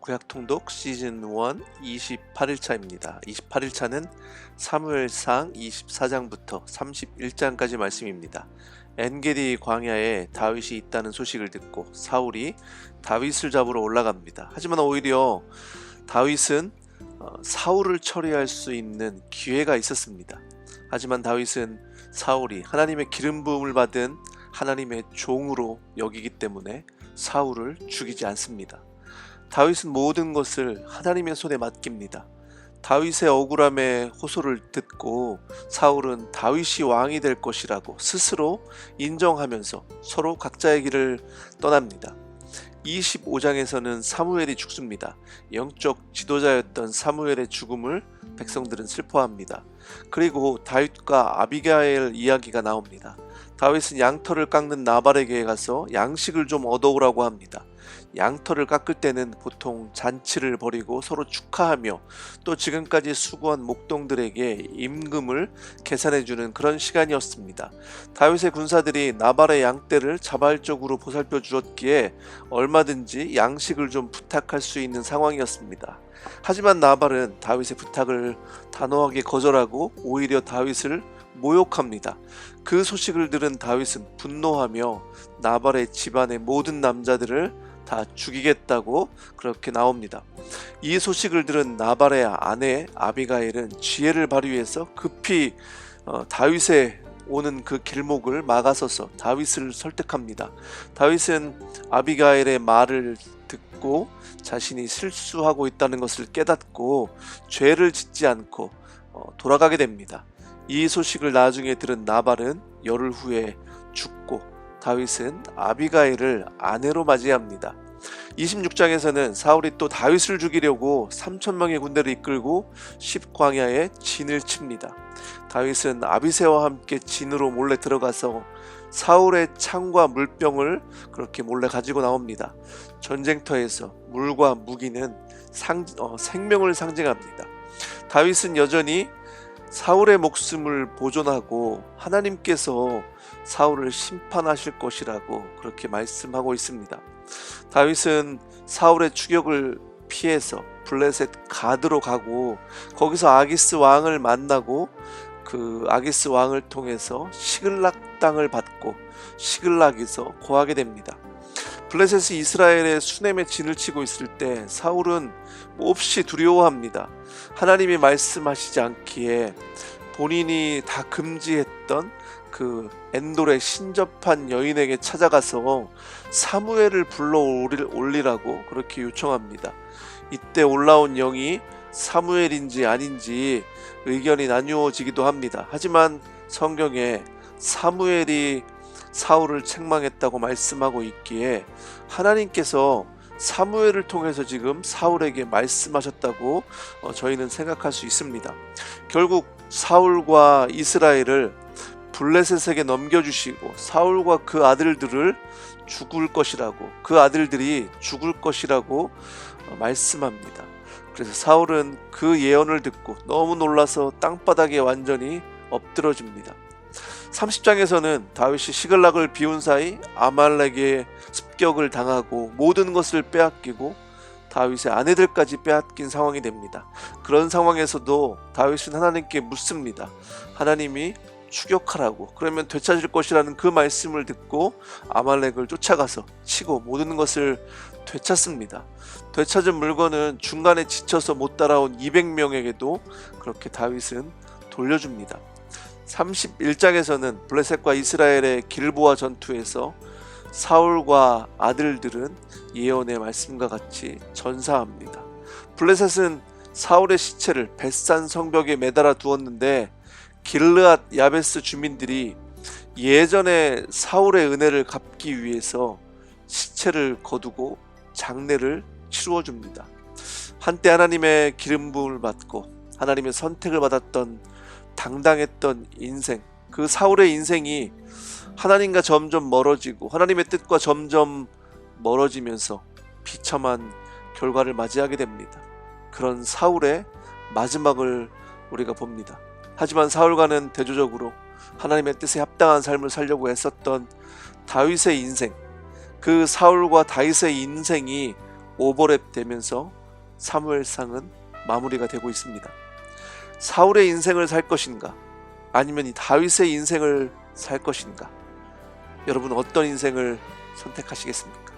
구약 통독 시즌 1 28일차입니다. 28일차는 사무엘상 24장부터 31장까지 말씀입니다. 엔게디 광야에 다윗이 있다는 소식을 듣고 사울이 다윗을 잡으러 올라갑니다. 하지만 오히려 다윗은 어, 사울을 처리할 수 있는 기회가 있었습니다. 하지만 다윗은 사울이 하나님의 기름 부음을 받은 하나님의 종으로 여기기 때문에 사울을 죽이지 않습니다. 다윗은 모든 것을 하나님의 손에 맡깁니다. 다윗의 억울함의 호소를 듣고 사울은 다윗이 왕이 될 것이라고 스스로 인정하면서 서로 각자의 길을 떠납니다. 25장에서는 사무엘이 죽습니다. 영적 지도자였던 사무엘의 죽음을 백성들은 슬퍼합니다. 그리고 다윗과 아비가엘 이야기가 나옵니다. 다윗은 양털을 깎는 나발에게 가서 양식을 좀 얻어오라고 합니다. 양털을 깎을 때는 보통 잔치를 벌이고 서로 축하하며 또 지금까지 수고한 목동들에게 임금을 계산해주는 그런 시간이었습니다. 다윗의 군사들이 나발의 양떼를 자발적으로 보살펴 주었기에 얼마든지 양식을 좀 부탁할 수 있는 상황이었습니다. 하지만 나발은 다윗의 부탁을 단호하게 거절하고 오히려 다윗을 모욕합니다. 그 소식을 들은 다윗은 분노하며 나발의 집안의 모든 남자들을 다 죽이겠다고 그렇게 나옵니다. 이 소식을 들은 나발의 아내 아비가일은 지혜를 발휘해서 급히 어, 다윗의 오는 그 길목을 막아서서 다윗을 설득합니다. 다윗은 아비가일의 말을 듣고 자신이 실수하고 있다는 것을 깨닫고 죄를 짓지 않고 어, 돌아가게 됩니다. 이 소식을 나중에 들은 나발은 열흘 후에 죽고 다윗은 아비가일을 아내로 맞이합니다. 26장에서는 사울이 또 다윗을 죽이려고 3천 명의 군대를 이끌고 십광야에 진을 칩니다. 다윗은 아비세와 함께 진으로 몰래 들어가서 사울의 창과 물병을 그렇게 몰래 가지고 나옵니다. 전쟁터에서 물과 무기는 상, 어, 생명을 상징합니다. 다윗은 여전히 사울의 목숨을 보존하고 하나님께서 사울을 심판하실 것이라고 그렇게 말씀하고 있습니다. 다윗은 사울의 추격을 피해서 블레셋 가드로 가고 거기서 아기스 왕을 만나고 그 아기스 왕을 통해서 시글락 땅을 받고 시글락에서 거하게 됩니다. 블레셋이 이스라엘의 수넴에 진을 치고 있을 때 사울은 몹시 두려워합니다. 하나님이 말씀하시지 않기에 본인이 다 금지했던 그 엔돌의 신접한 여인에게 찾아가서 사무엘을 불러 올리라고 그렇게 요청합니다. 이때 올라온 영이 사무엘인지 아닌지 의견이 나뉘어지기도 합니다. 하지만 성경에 사무엘이 사울을 책망했다고 말씀하고 있기에 하나님께서 사무엘을 통해서 지금 사울에게 말씀하셨다고 어, 저희는 생각할 수 있습니다. 결국 사울과 이스라엘을 블레셋에게 넘겨주시고 사울과 그 아들들을 죽을 것이라고 그 아들들이 죽을 것이라고 어, 말씀합니다. 그래서 사울은 그 예언을 듣고 너무 놀라서 땅바닥에 완전히 엎드러집니다. 30장에서는 다윗이 시글락을 비운 사이 아말렉의 습격을 당하고 모든 것을 빼앗기고 다윗의 아내들까지 빼앗긴 상황이 됩니다. 그런 상황에서도 다윗은 하나님께 묻습니다. 하나님이 추격하라고 그러면 되찾을 것이라는 그 말씀을 듣고 아말렉을 쫓아가서 치고 모든 것을 되찾습니다. 되찾은 물건은 중간에 지쳐서 못 따라온 200명에게도 그렇게 다윗은 돌려줍니다. 31장에서는 블레셋과 이스라엘의 길보아 전투에서 사울과 아들들은 예언의 말씀과 같이 전사합니다. 블레셋은 사울의 시체를 벳산 성벽에 매달아 두었는데 길르앗 야베스 주민들이 예전에 사울의 은혜를 갚기 위해서 시체를 거두고 장례를 치루어 줍니다. 한때 하나님의 기름 부음을 받고 하나님의 선택을 받았던 당당했던 인생, 그 사울의 인생이 하나님과 점점 멀어지고 하나님의 뜻과 점점 멀어지면서 비참한 결과를 맞이하게 됩니다. 그런 사울의 마지막을 우리가 봅니다. 하지만 사울과는 대조적으로 하나님의 뜻에 합당한 삶을 살려고 애썼던 다윗의 인생, 그 사울과 다윗의 인생이 오버랩 되면서 사무엘상은 마무리가 되고 있습니다. 사울의 인생을 살 것인가? 아니면 이 다윗의 인생을 살 것인가? 여러분 어떤 인생을 선택하시겠습니까?